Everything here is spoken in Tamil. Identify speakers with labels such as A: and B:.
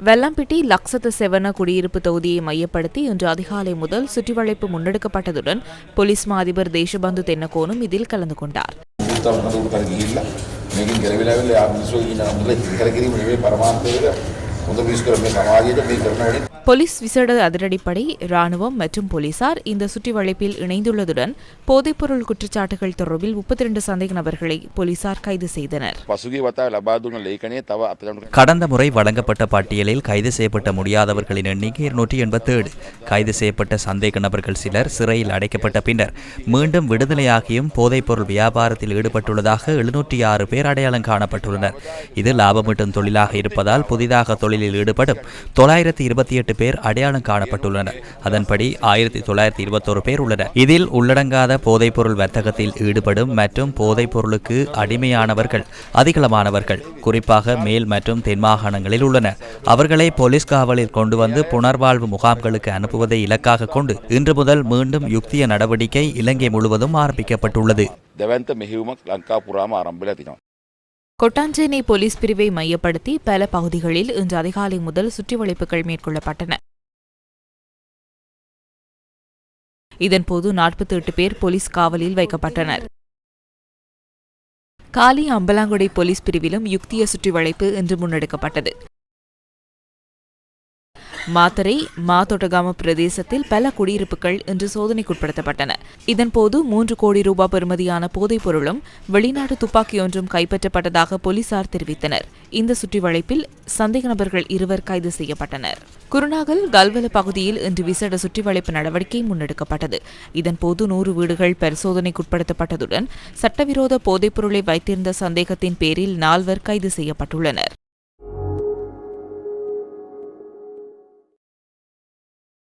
A: வெள்ளம்பிட்டி லக்சத்த செவன குடியிருப்பு தொகுதியை மையப்படுத்தி இன்று அதிகாலை முதல் சுற்றிவளைப்பு முன்னெடுக்கப்பட்டதுடன் போலீஸ் மா அதிபர் தேசபந்து தென்னகோனும் இதில் கலந்து கொண்டார். போலீஸ் விசேட அதிரடிப்படை ராணுவம் மற்றும் போலீசார் இந்த சுற்றிவளைப்பில் இணைந்துள்ளதுடன் போதைப்பொருள் குற்றச்சாட்டுகள் தொடர்பில் முப்பத்தி இரண்டு சந்தேக நபர்களை போலீசார் கைது செய்தனர்.
B: கடந்த முறை வழங்கப்பட்ட பட்டியலில் கைது செய்யப்பட்ட முடியாதவர்களின் எண்ணிக்கை இருநூற்றி எண்பத்தி கைது செய்யப்பட்ட சந்தேக நபர்கள் சிலர் சிறையில் அடைக்கப்பட்ட பின்னர் மீண்டும் விடுதலையாகியும் போதைப்பொருள் வியாபாரத்தில் ஈடுபட்டுள்ளதாக எழுநூற்றி ஆறு பேர் அடையாளம் காணப்பட்டுள்ளனர். இது லாபமீட்டும் தொழிலாக இருப்பதால் புதிதாக தொழிலில் ஈடுபடும் தொள்ளாயிரத்தி இருபத்தி எட்டு பேர் அடையாளம் காணப்பட்டுள்ளனர். அதன்படி ஆயிரத்தி தொள்ளாயிரத்தி இருபத்தோரு பேர் உள்ளனர். இதில் உள்ளடங்காத போதைப்பொருள் வர்த்தகத்தில் ஈடுபடும் மற்றும் போதைப்பொருளுக்கு அடிமையானவர்கள் அதிகளமானவர்கள் குறிப்பாக மேல் மற்றும் தென் மாகாணங்களில் உள்ளனர். அவர்களை போலீஸ் காவலில் கொண்டு வந்து புனர்வாழ்வு முகாம்களுக்கு அனுப்புவதை இலக்காக கொண்டு இன்று முதல் மீண்டும் யுக்திய நடவடிக்கை இலங்கை முழுவதும் ஆரம்பிக்கப்பட்டுள்ளது.
A: கொட்டாஞ்சேனை போலீஸ் பிரிவை மையப்படுத்தி பல பகுதிகளில் இன்று அதிகாலை முதல் சுற்றிவளைப்புகள் மேற்கொள்ளப்பட்டன. இதன்போது நாற்பத்தி எட்டு பேர் போலீஸ் காவலில் வைக்கப்பட்டனர். காலி அம்பலாங்குடை போலீஸ் பிரிவிலும் யுக்திய சுற்றிவளைப்பு இன்று முன்னெடுக்கப்பட்டது. மாத்தரை மாத்தோட்டகாம பிரதேசத்தில் பல குடியிருப்புகள் இன்று சோதனைக்குட்படுத்தப்பட்டன. இதன்போது மூன்று கோடி ரூபாய் பெறுமதியான போதைப் பொருளும் வெளிநாட்டு துப்பாக்கி ஒன்றும் கைப்பற்றப்பட்டதாக போலீசார் தெரிவித்தனர். இந்த சுற்றிவளைப்பில் சந்தேக நபர்கள் இருவர் கைது செய்யப்பட்டனர். குருநாகல் கல்வல பகுதியில் இன்று விசேட சுற்றிவளைப்பு நடவடிக்கை முன்னெடுக்கப்பட்டது. இதன்போது நூறு வீடுகள் பரிசோதனைக்குட்படுத்தப்பட்டதுடன் சட்டவிரோத போதைப் பொருளை வைத்திருந்த சந்தேகத்தின் பேரில் நால்வர் கைது செய்யப்பட்டுள்ளனர்.